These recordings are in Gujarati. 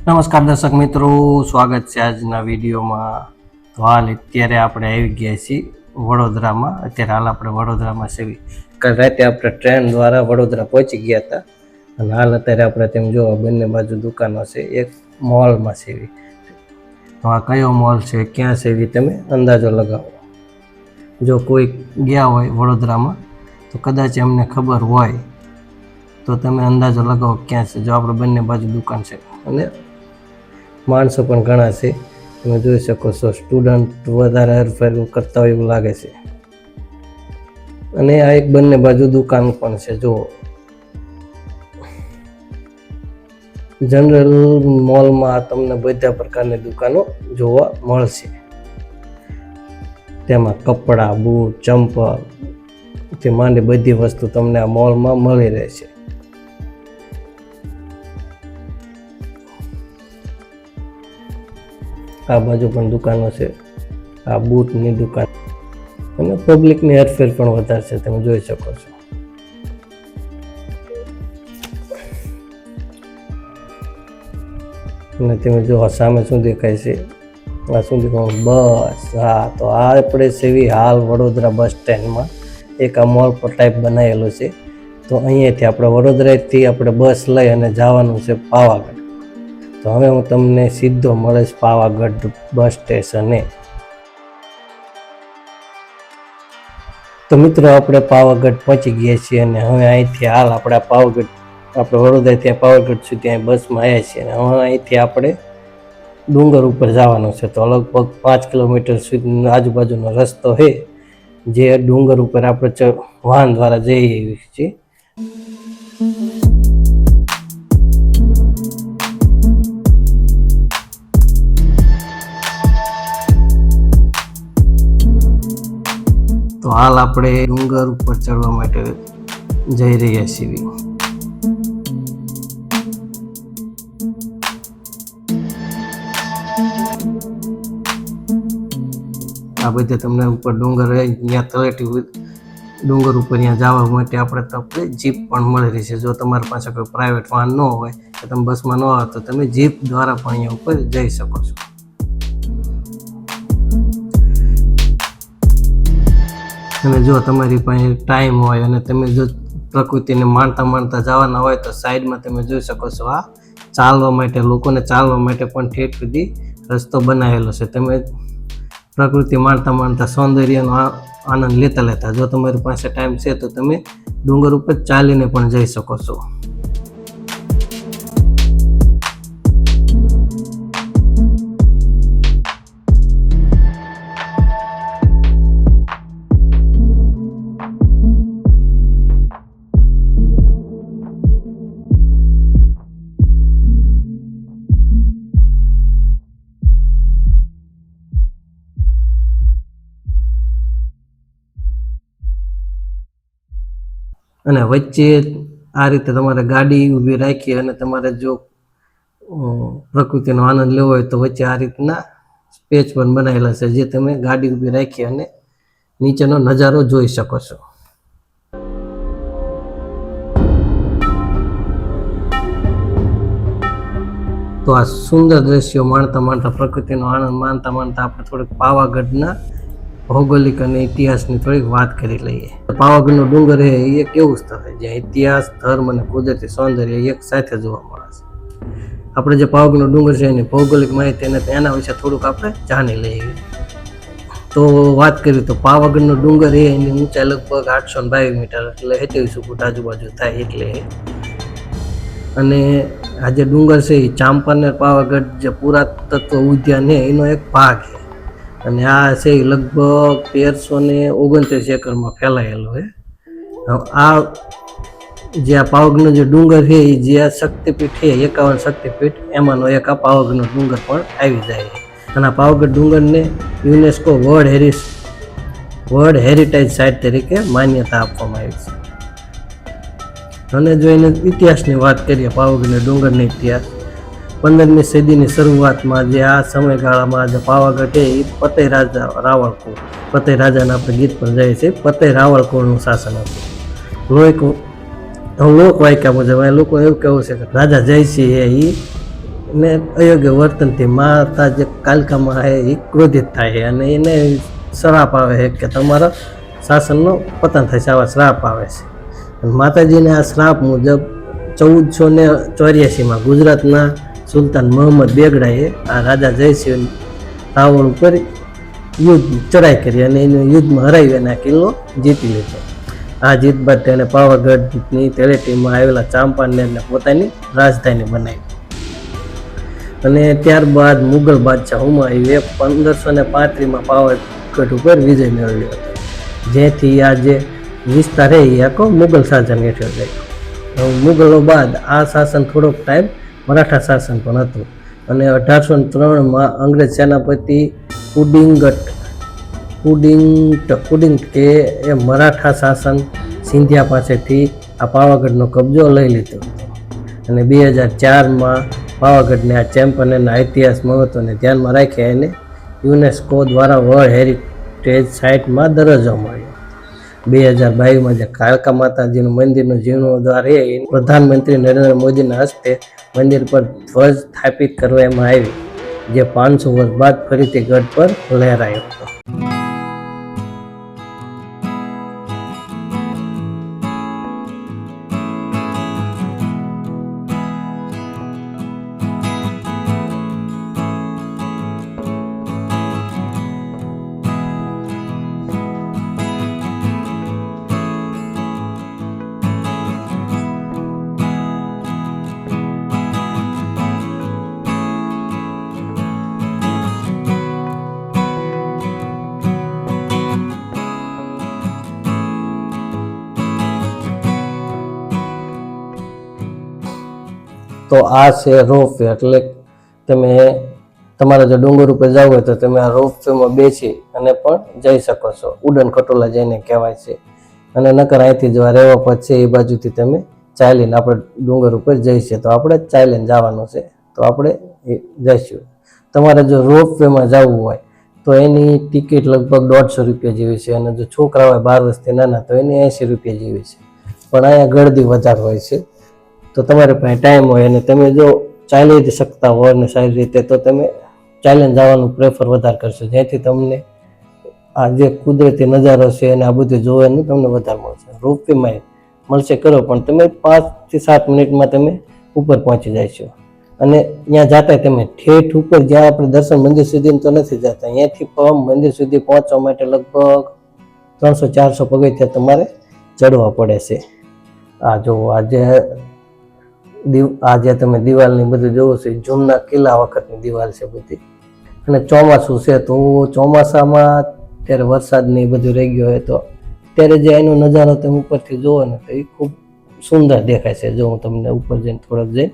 નમસ્કાર દર્શક મિત્રો, સ્વાગત છે આજના વિડીયોમાં. તો હાલ અત્યારે આપણે આવી ગયા છીએ વડોદરામાં. અત્યારે હાલ આપણે વડોદરામાં સેવી કાલ રાતે આપણે ટ્રેન દ્વારા વડોદરા પહોંચી ગયા હતા. અને હાલ અત્યારે આપણે તેમ જોવા બંને બાજુ દુકાનો છે, એક મોલમાં સેવી તો આ કયો મોલ છે, ક્યાં સેવી તમે અંદાજો લગાવો. જો કોઈ ગયા હોય વડોદરામાં, તો કદાચ એમને ખબર હોય, તો તમે અંદાજો લગાવો ક્યાં છે. જો આપણે બંને બાજુ દુકાન છે. અને માણસો પણ ઘણા છે. તમે જોઈ શકો છો સ્ટુડન્ટ વધારે હરફેર કરતા હોય એવું લાગે છે. અને આ એક બંને બાજુ દુકાન પણ છે જો જનરલ મોલમાં તમને બધા પ્રકારની દુકાનો જોવા મળશે. તેમાં કપડાં, બૂટ, ચંપલ, તે માંડી બધી વસ્તુ તમને આ મોલમાં મળી રહેશે. આ બાજુ પણ દુકાનો છે. આ બૂટની દુકાન. અને પબ્લિકની હેરફેર પણ વધારે છે, તમે જોઈ શકો છો. અને તમે જો સામે શું દેખાય છે? આ શું દેખાય? બસ, હા, તો આ આપણે સેવી હાલ વડોદરા બસ સ્ટેન્ડમાં એક આ મોલ પર ટાઈપ બનાવેલો છે. તો અહીંયાથી આપણે વડોદરાથી આપણે બસ લઈ અને જવાનું છે પાવાગઢ. તો હવે હું તમને સીધો મળીશ પાવાગઢ બસ સ્ટેશને. તો મિત્રો આપણે પાવાગઢ પહોંચી ગયા છીએ અને હવે અહીંથી હાલ આપણે પાવાગઢ, આપણે વડોદરા ત્યાં પાવાગઢ સુધી અહીં બસમાં આવ્યા છીએ અને હવે અહીંથી આપણે ડુંગર ઉપર જવાનું છે. તો લગભગ પાંચ કિલોમીટર સુધી આજુબાજુનો રસ્તો છે, જે ડુંગર ઉપર આપણે વાહન દ્વારા જઈએ છીએ. તો હાલ આપણે ડુંગર ઉપર ચડવા માટે જઈ રહ્યા છીએ. આ બધે તમને ઉપર ડુંગર અહીંયા તળેટી ડુંગર ઉપર ત્યાં જવા માટે આપણે તમને જીપ પણ મળી રહી છે. જો તમારી પાસે કોઈ પ્રાઇવેટ વાહન ન હોય, કે તમે બસમાં ન આવે તો તમે જીપ દ્વારા પણ અહીંયા ઉપર જઈ શકો છો. અને જો તમારી પાસે ટાઈમ હોય અને તમે જો પ્રકૃતિને માણતા માણતા જવાના હોય તો સાઈડમાં તમે જોઈ શકો છો આ ચાલવા માટે, લોકોને ચાલવા માટે પણ ઠેઠ સુધી રસ્તો બનાવેલો છે. તમે પ્રકૃતિ માણતા માણતા સૌંદર્યનો આનંદ લેતા લેતા જો તમારી પાસે ટાઈમ છે તો તમે ડુંગર ઉપર ચાલીને પણ જઈ શકો છો. અને વચ્ચે આ રીતે તમારે ગાડી ઊભી રાખી અને તમારે જો પ્રકૃતિનો આનંદ લેવો હોય તો વચ્ચે આ રીતના સ્પેચ પણ બનાવેલા છે, જે તમે ગાડી ઊભી રાખી અને નીચેનો નજારો જોઈ શકો છો. તો આ સુંદર દ્રશ્યો માણતા માણતા, પ્રકૃતિનો આનંદ માણતા માણતા આપણે થોડીક પાવાગઢના ભૌગોલિક અને ઇતિહાસની થોડીક વાત કરી લઈએ. પાવાગઢનો ડુંગર એ એક એવું સ્થળ છે જ્યાં ઇતિહાસ, ધર્મ અને કુદરતી સૌંદર્ય એક સાથે જોવા મળે છે. આપણે જે પાવાગઢનો ડુંગર છે એની ભૌગોલિક માહિતી અને એના વિશે થોડુંક આપણે જાણી લઈએ. તો વાત કરીએ તો પાવાગઢનો ડુંગર એ એની ઊંચાઈ લગભગ આઠસો ને બાવીસ મીટર એટલે સત્યાવીસો ફૂટ આજુબાજુ થાય એટલે અને આ જે ડુંગર છે એ ચાંપાનેર પાવાગઢ જે પુરાતત્વ ઉદ્યાન છે એનો એક ભાગ છે અને આ છે લગભગ તેરસો ને ઓગણત્રીસ એકરમાં ફેલાયેલો છે. આ જે આ પાવગનો જે ડુંગર છે એ જે આ શક્તિપીઠ છે, એકાવન શક્તિપીઠ, એમાંનો એક આ પાવાગઢનો ડુંગર પણ આવી જાય છે. અને આ પાવાગઢ ડુંગરને UNESCO world Harris world heritage site તરીકે માન્યતા આપવામાં આવી છે. અને જો એને ઇતિહાસની વાત કરીએ પાવાગઢના ડુંગરનો ઇતિહાસ પંદરમી સદીની શરૂઆતમાં જે આ સમયગાળામાં જે પાવાગઢ છે એ પતઈ રાજા રાવળકુળ પતઈ રાજાના આપણે ગીત પણ જાય છે પતઈ રાવળકુળનું શાસન હતું. લોક લોક વાયકા મુજબ એ લોકો એવું કહેવું છે કે રાજા જયસિંહ એ ને અયોગ્ય વર્તનથી માતા જે કાલિકામાં એ ક્રોધિત થાય છે અને એને શ્રાપ આવે છે કે તમારા શાસનનો પતન થાય છે, આવા શ્રાપ આવે છે. માતાજીને આ શ્રાપ મુજબ ચૌદસો ને ચોર્યાસીમાં ગુજરાતના સુલતાન મોહમ્મદ બેગડાએ આ રાજા જયસિંહ રાવણ ઉપર યુદ્ધ ચડાઈ કરી અને એને યુદ્ધમાં હરાવી અને આ કિલ્લો જીતી લીધો. આ જીત બાદ તેણે પાવાગઢની તળેટીમાં આવેલા ચાંપાનેરને પોતાની રાજધાની બનાવી. અને ત્યારબાદ મુગલ બાદશાહ હુમાયુએ પંદરસો ને પાંત્રીસમાં પાવાગઢ ઉપર વિજય મેળવ્યો હતો. જેથી આ જે વિસ્તાર એ આખો મુગલ શાસન હેઠળ હવે મુગલો બાદ આ શાસન થોડોક ટાઈમ મરાઠા શાસન પણ હતું. અને અઢારસો ત્રણમાં અંગ્રેજ સેનાપતિ પુડિંગટ પુડિંગટ પુડિંગ કે એ મરાઠા શાસન સિંધિયા પાસેથી આ પાવાગઢનો કબજો લઈ લીધો. અને બે હજાર ચારમાં પાવાગઢને આ ચેમ્પિયનના ઇતિહાસ મહત્વને ધ્યાનમાં રાખી એને યુનેસ્કો દ્વારા વર્લ્ડ હેરિટેજ સાઇટમાં દરજ્જો મળ્યો. બે હજાર બાવીસમાં જે કાળકા માતાજીનું મંદિરનું જીર્ણોદ્ધાર એ પ્રધાનમંત્રી નરેન્દ્ર મોદીના હસ્તે મંદિર પર ધ્વજ સ્થાપિત કરવામાં આવી, જે પાંચસો વર્ષ બાદ ફરીથી ગઢ પર લહેરાયો હતો. તો આ છે રોપ વે એટલે તમે તમારે જો ડુંગર ઉપર જવું હોય તો તમે આ રોપ વેમાં બેસી અને પણ જઈ શકો છો. ઉડન ખટોલા જઈને કહેવાય છે. અને નકર અહીંથી જો રેવા પથ છે, એ બાજુથી તમે ચાલીને આપણે ડુંગર ઉપર જઈશે તો આપણે ચાલીને જવાનું છે. તો આપણે જઈશું. તમારે જો રોપ વેમાં જવું હોય તો એની ટિકિટ લગભગ દોઢસો રૂપિયા જેવી છે અને જો છોકરા હોય બાર વર્ષથી નાના તો એની એંસી રૂપિયા જેવી છે. પણ અહીંયા ગળદી વધારે હોય છે. તો તમારે પાસે ટાઈમ હોય અને તમે જો ચાલી જ શકતા હોય ને સારી રીતે, તો તમે ચાલીને જવાનું પ્રેફર વધારે કરશો. જેથી તમને આ જે કુદરતી નજારો છે અને આ બધું જોવાનું તમને વધારે મળશે. રોપવેમાં મળશે કરો પણ તમે પાંચથી સાત મિનિટમાં તમે ઉપર પહોંચી જાય અને ત્યાં જાતા તમે ઠેઠ ઉપર જ્યાં આપણે દર્શન મંદિર સુધી તો નથી જતા. અહીંયાથી પણ મંદિર સુધી પહોંચવા માટે લગભગ ત્રણસો ચારસો પગથિયા તમારે ચડવા પડે છે. આ જો આજે દીવ આ જે તમે દિવાલની બધું જોવો છો જૂના કિલ્લા વખતની દિવાલ છે બધી. અને ચોમાસું છે, તો ચોમાસામાં ત્યારે વરસાદની બધું રહી ગયો હોય તો ત્યારે જે એનો નજારો તમે ઉપરથી જોવો ને, તો એ ખૂબ સુંદર દેખાય છે. જો હું તમને ઉપર જઈને થોડોક જઈને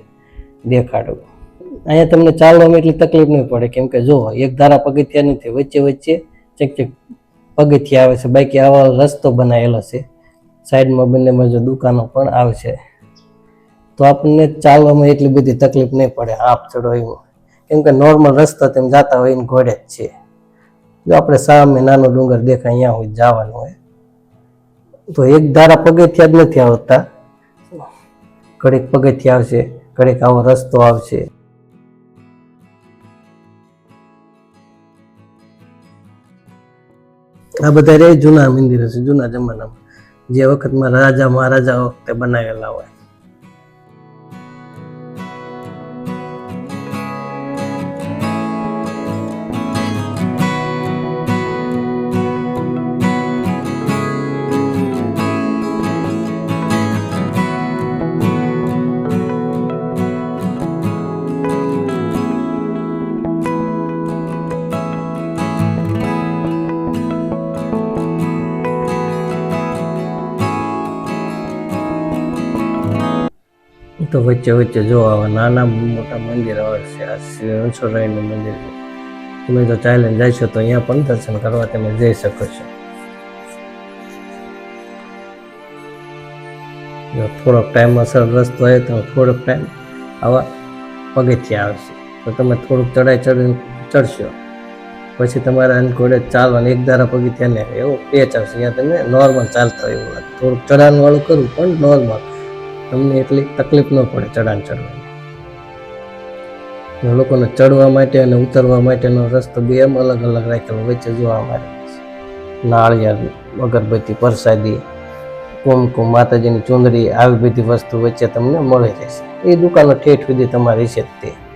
દેખાડું. અહીંયા તમને ચાલવામાં એટલી તકલીફ નહીં પડે, કેમ કે જો, એક ધારા પગથિયા નથી, વચ્ચે વચ્ચે ચેક ચેક પગથિયા આવે છે. બાકી આવા રસ્તો બનાવેલો છે. સાઈડમાં બંને બાજુ દુકાનો પણ આવે છે તો આપણને ચાલવામાં એટલી બધી તકલીફ નહીં પડે આપ ચડો એવું. કેમ કે નોર્મલ રસ્તો તેમ જતા હોય એને ઘોડે જ છે. જો આપણે સામે નાનો ડુંગર દેખાય, અહીંયા હોય જવાનું હોય. તો એક ધારા પગથિયા જ નથી આવતા. ઘડીક પગથિયા આવશે, ઘડીક આવો રસ્તો આવશે. આ બધા રે જૂના મંદિરો છે, જૂના જમાનામાં. જે વખતમાં રાજા મહારાજા વખતે બનાવેલા હોય. તો વચ્ચે વચ્ચે જો આવા નાના મોટા મંદિર આવે છે, આ શ્રી રણછોડરાયનું મંદિર તમે જો ચાલીને છો તો અહીંયા પણ દર્શન કરવા તમે જઈ શકો છો. થોડોક ટાઈમમાં સરળ રસ્તો હોય તો થોડોક ટાઈમ આવા પગથિયા આવશે. તો તમે થોડુંક ચડાઈ ચડી ચડશો પછી તમારા ઘોડે ચાલવાનું, એક ધારા પગથિયા ને એવો પેચ આવશે અહીંયા તમે નોર્મલ ચાલતા એવું થોડુંક ચડાણ વાળું કરવું પણ નોર્મલ તમને એટલી તકલીફ ન પડે ચઢાણ ચડવાની લોકોને ચડવા માટે અને ઉતરવા માટેનો રસ્તો બે એમ અલગ અલગ રાખેલો વચ્ચે જોવા મળે નાળિયેર, અગરબત્તી પ્રસાદી, કુમકુમ, માતાજીની ચુંદડી, આવી બધી વસ્તુ વચ્ચે તમને મળી રહેશે. એ દુકાનો ઠેઠ સુધી તમારી છે તે.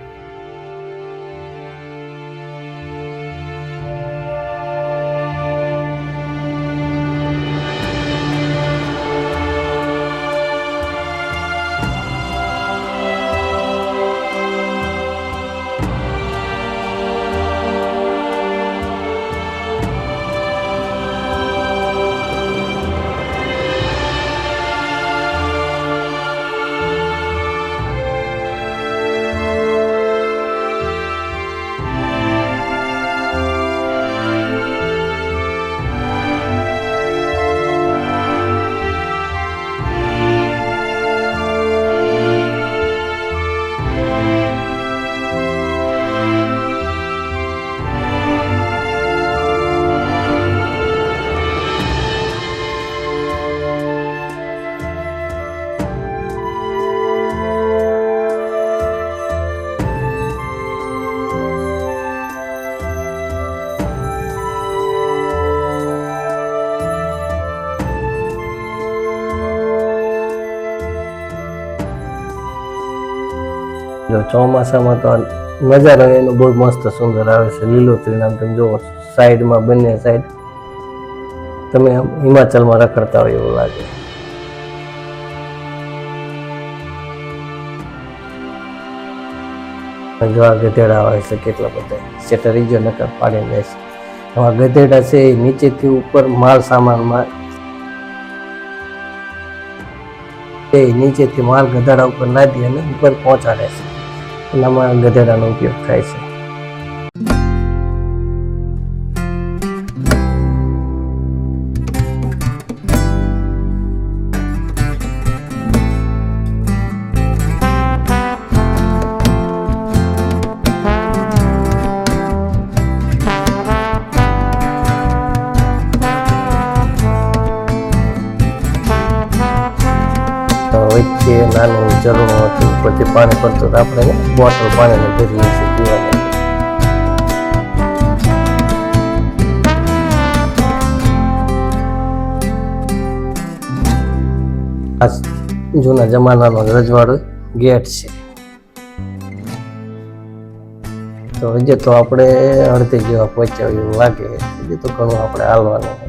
જો ચોમાસામાં તો આ નજારો એનો બહુ મસ્ત સુંદર આવે છે લીલોતરી નામ તમે જુઓ, સાઈડમાં બંને સાઈડ તમે આમ હિમાચલમાં રખડતા હોય એવું લાગે. જો આ ગધેડા આવે છે કેટલા બધા. સેટર રીજો નકર પાડીને જાય છે આમાં ગધેડા છે એ નીચેથી ઉપર માલ સામાનમાં એ નીચેથી માલ ગધાડા ઉપર લાદી અને ઉપર પહોંચાડે છે. એનામાં ગધેડાનો ઉપયોગ થાય છે. ઉપરથી પાણી પડતું આપણે બોટલ પાણીને ભરીએ છીએ પીવાને. આ જૂના જમાનાનો રજવાડો ગેટ છે. તો હજી તો આપણે અડધી જેવા પહોંચ્યા એવું લાગે. હજી તો ઘણું આપણે હાલવાનું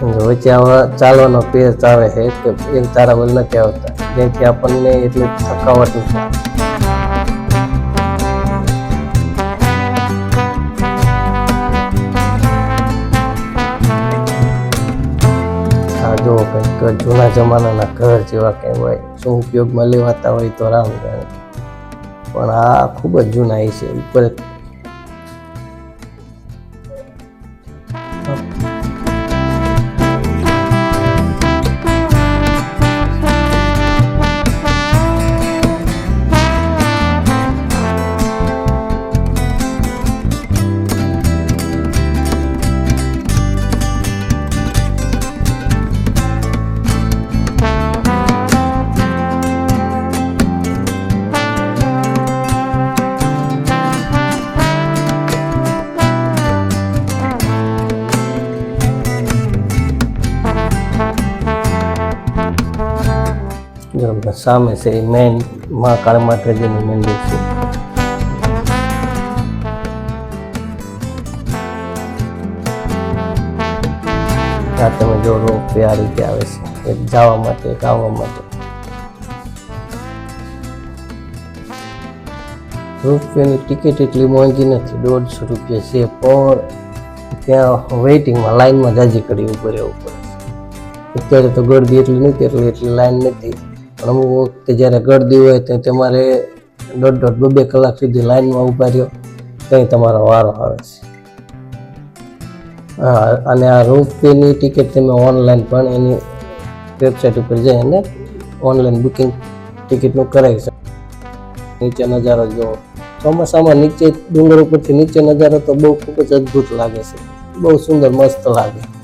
વચ્ચે આવા ચાલવાનો પેચ આવે છે કે એક તારા વલ નથી આવતા જેથી આપણને એટલી થકાવટ નથી જો કંઈક જૂના જમાનાના ઘર જેવા કંઈ હોય, શું ઉપયોગમાં લેવાતા હોય તો રામ પણ આ ખૂબ જ જૂના છે. ઉપર સામે છે. એ મેન મહાકાળ માતાજીનું મંદિર છે. તમે જો રોપ આ રીતે આવે છે. એક જવા માટે આવવા માટે. રોપવેની ટિકિટ એટલી મોંઘી નથી. દોઢસો રૂપિયા છે. પણ ત્યાં વેઇટિંગમાં લાઈનમાં જાજી કરી ઉપર રહેવું પડે અત્યારે તો ગળદી એટલી નથી, એટલે એટલી લાઈન નથી. પણ અમુક વખતે જ્યારે ગળદી હોય તો તમારે દોઢ દોઢ બે બે કલાક સુધી લાઈનમાં ઊભા રહ્યો. ત્યાં તમારો વારો આવે છે. હા, અને આ રોપવેની ટિકિટ તમે ઓનલાઈન પણ એની વેબસાઇટ ઉપર જઈ અને ઓનલાઈન બુકિંગ ટિકિટનું કરાવી શકો. નીચે નજારો જુઓ. ચોમાસામાં નીચે ડુંગર ઉપરથી નીચે નજારો તો બહુ ખૂબ જ અદ્ભુત લાગે છે. બહુ સુંદર મસ્ત લાગે.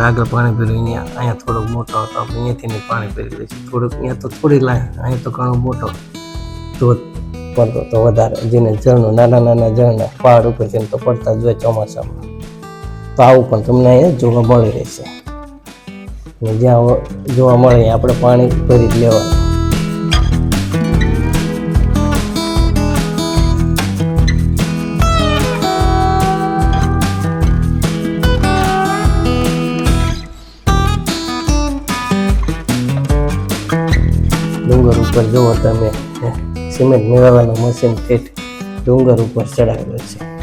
આપણે આગળ પાણી ભર્યું અહીંયા અહીંયા થોડોક મોટો હતો. આપણે અહીંયાથી પાણી ભરી લઈશું થોડુંક અહીંયા તો થોડી લાય અહીંયા તો ઘણો મોટો ધોધ પડતો તો વધારે. જેને ઝરણું નાના નાના ઝરણા પહાડ ઉપર છે તો પડતા જ હોય ચોમાસામાં. તો આવું પણ તમને અહીંયા જોવા મળી રહેશે. જ્યાં જોવા મળે, આપણે પાણી ભરી જ લેવાનું. ડુંગર ઉપર જુઓ તમે સિમેન્ટ મેળવવાનું મશીન ઠેઠ ડુંગર ઉપર ચડાવેલું છે.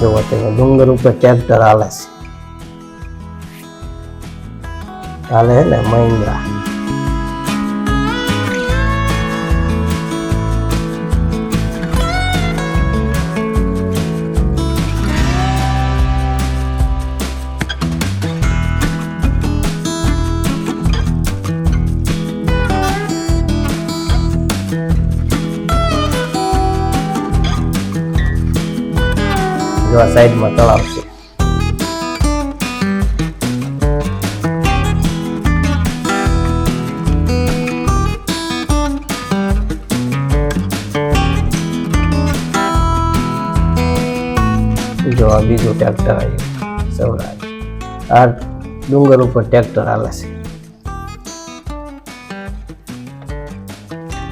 જુઓ તમે ડુંગર ઉપર ટ્રેક્ટર હાલે છે. હાલે ને મહિન્દ્રા. જો આ સાઈડમાં તળાવ છે જો આ બીજું ટ્રેક્ટર આવ્યું. સૌરાજ આ ડુંગર ઉપર ટ્રેક્ટર આવે છે.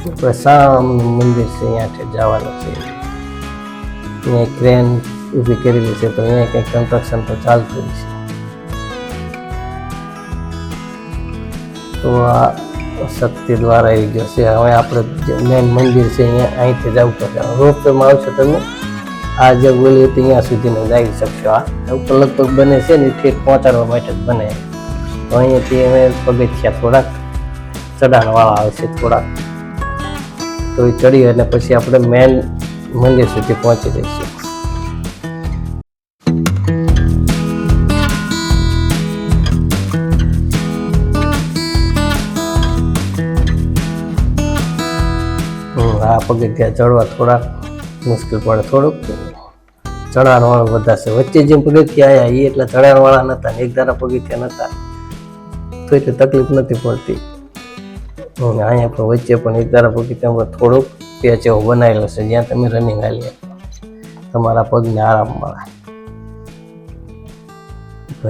આપણે સામનું મંદિર છે અહીંયાથી જવાનું છે. અહીંયા ક્રેન ઊભી કરેલી છે તો અહીંયા કંઈક કન્સ્ટ્રક્શન તો ચાલતું છે તો આ શક્તિ દ્વારા આવી ગયો છે હવે આપણે મેઇન મંદિર છે અહીંયા અહીંથી જવું પડશે રોપવેમાં આવશે તમે આ જે બોલી હતી અહીંયા સુધીને જઈ શકશો આ ઉપર લગભગ બને છે ને ઠેઠ પહોંચાડવા માટે જ બને તો અહીંયાથી અમે પગથિયા થોડાક ચઢાણવાળા આવશે થોડાક તો એ ચડી અને પછી આપણે મેન મંદિર સુધી પહોંચી જઈશું હમ, આ ચડવા થોડાક મુશ્કેલ પડે. થોડુંક ચઢાણવાળું વધારે વચ્ચે જેમ પગથિયા આવ્યા એ એટલા ચઢાણવાળા નહોતા એક ધારા પગથિયા નહોતા તો એટલે તકલીફ નથી પડતી. અહીંયા પણ વચ્ચે પણ એક ધારા પગથિયા થોડુંક પેચ એવો બનાવેલો છે જ્યાં તમે રનિંગ હાલી શકો. તમારા પગને આરામ મળે.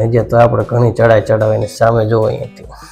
હજી તો આપણે ઘણી ચડાઈ ચડાવીને સામે જોવો અહીંયાથી.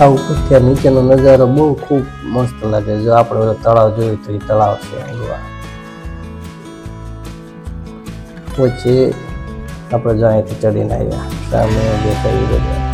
આ ઉપરથી નીચેનો નજારો બહુ ખૂબ મસ્ત લાગે. જો આપણે તળાવ જોયું તો એ તળાવ છે અહીંયા. વચ્ચે આપણે જો અહીંથી ચડીને આવ્યા. સામે દેખાઈ બધા.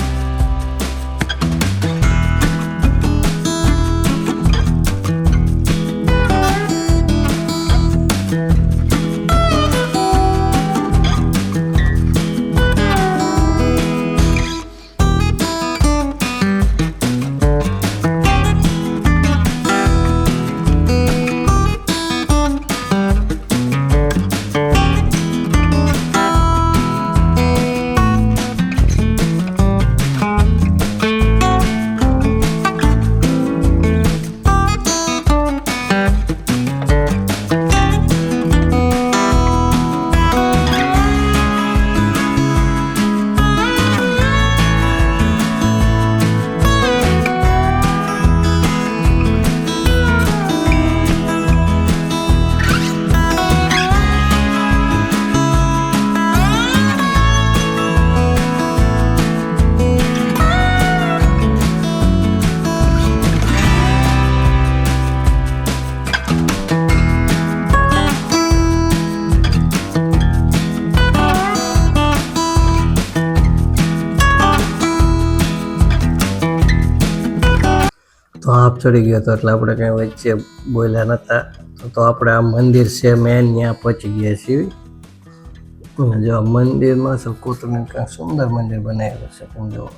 ચડી ગયો હતો એટલે આપણે કંઈ વચ્ચે બોલ્યા નહોતા. તો આપણે આ મંદિર છે મેન ત્યાં પહોંચી ગયા છીએ. જો આ મંદિરમાં છે કોતરણી કાંઈક સુંદર મંદિર બનાવેલું છે, તમે જુઓ.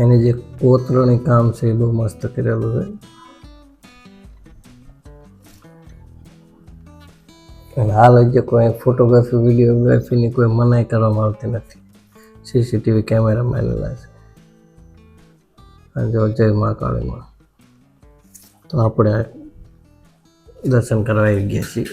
એની જે કોતરણી કામ છે એ બહુ મસ્ત કરેલું છે. હાલ જે કોઈ ફોટોગ્રાફી વિડીયોગ્રાફીની કોઈ મનાઈ કરવામાં આવતી નથી. સીસીટીવી કેમેરા માનેલા છે. જો જય મહાકાળીમાં તો આપણે દર્શન કરવા આવી ગયા છીએ.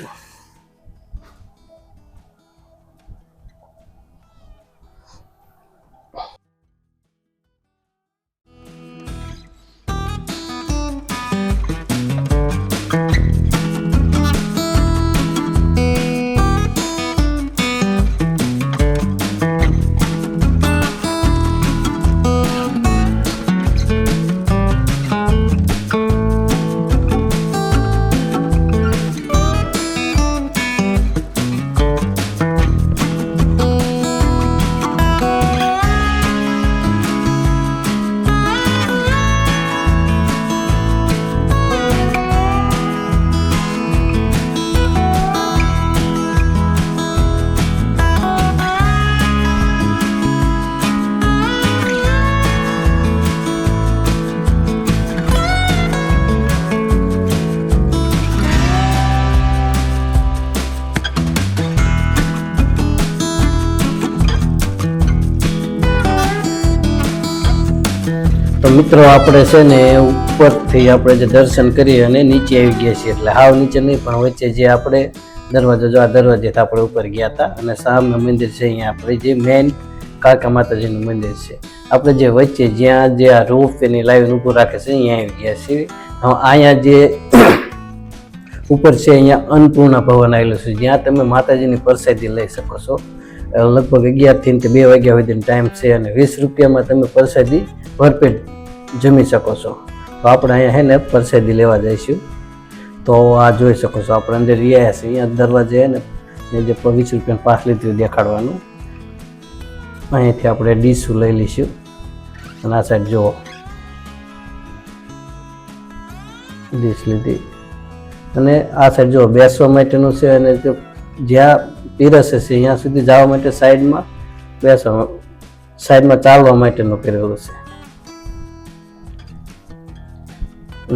મિત્રો, આપણે છે ને ઉપરથી આપણે જે દર્શન કરી અને નીચે આવી ગયા છીએ. એટલે હાવ નીચે નહીં, પણ વચ્ચે જે આપણે દરવાજો, જો આ દરવાજેથી આપણે ઉપર ગયા હતા અને સામે મંદિર છે અહીંયા આપણે, જે મેઇન કાકા માતાજીનું મંદિર છે. આપણે જે વચ્ચે જ્યાં જે આ રૂફ એની લાઈન ઊભું રાખે છે, અહીંયા આવી ગયા છીએ. હવે અહીંયા જે ઉપર છે, અહીંયા અન્નપૂર્ણા ભવન આવેલું છે, જ્યાં તમે માતાજીની પ્રસાદી લઈ શકો છો. લગભગ અગિયારથી બે વાગ્યા સુધીનો ટાઈમ છે અને વીસ રૂપિયામાં તમે પ્રસાદી ભરપેટ જમી શકો છો. તો આપણે અહીંયા હે ને પરસેદી લેવા જઈશું. તો આ જોઈ શકો છો, આપણે અંદર રહ્યા છીએ. અહીંયા દરવાજે ને જે વીસ રૂપિયાનું પાસ લીધું દેખાડવાનું. અહીંયાથી આપણે ડીશું લઈ લઈશું. અને આ સાઈડ જુઓ. ડીશ લીધી. અને આ સાઈડ જો બેસવા માટેનું છે અને જ્યાં પીરસે છે, ત્યાં સુધી જવા માટે સાઈડમાં બેસવા સાઈડમાં ચાલવા માટેનું કરેલું છે.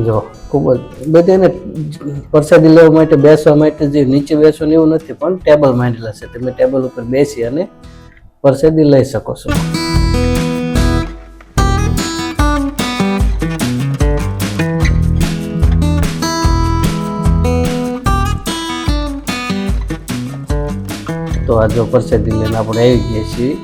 જો, ખૂબ જ, બધાને પ્રસાદી લેવા માટે, બેસવા માટે જે નીચે બેસવાનું એવું નથી, પણ ટેબલ માંડેલા છે. તમે ટેબલ ઉપર બેસી અને પ્રસાદી લઈ શકો છો. તો આ જો પ્રસાદી લઈને આપણે આવી ગયા છીએ.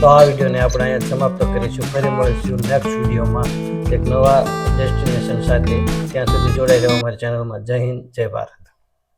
તો આ વિડીયોને આપણે અહીંયા સમાપ્ત કરીશું. ફરી મળીશું નેક્સ્ટ વિડીયોમાં. એક નવા ડેસ્ટિનેશન સાથે ત્યાં સુધી જોડાઈ રહેવા અમારી ચેનલમાં જય હિન્દ જય ભારત.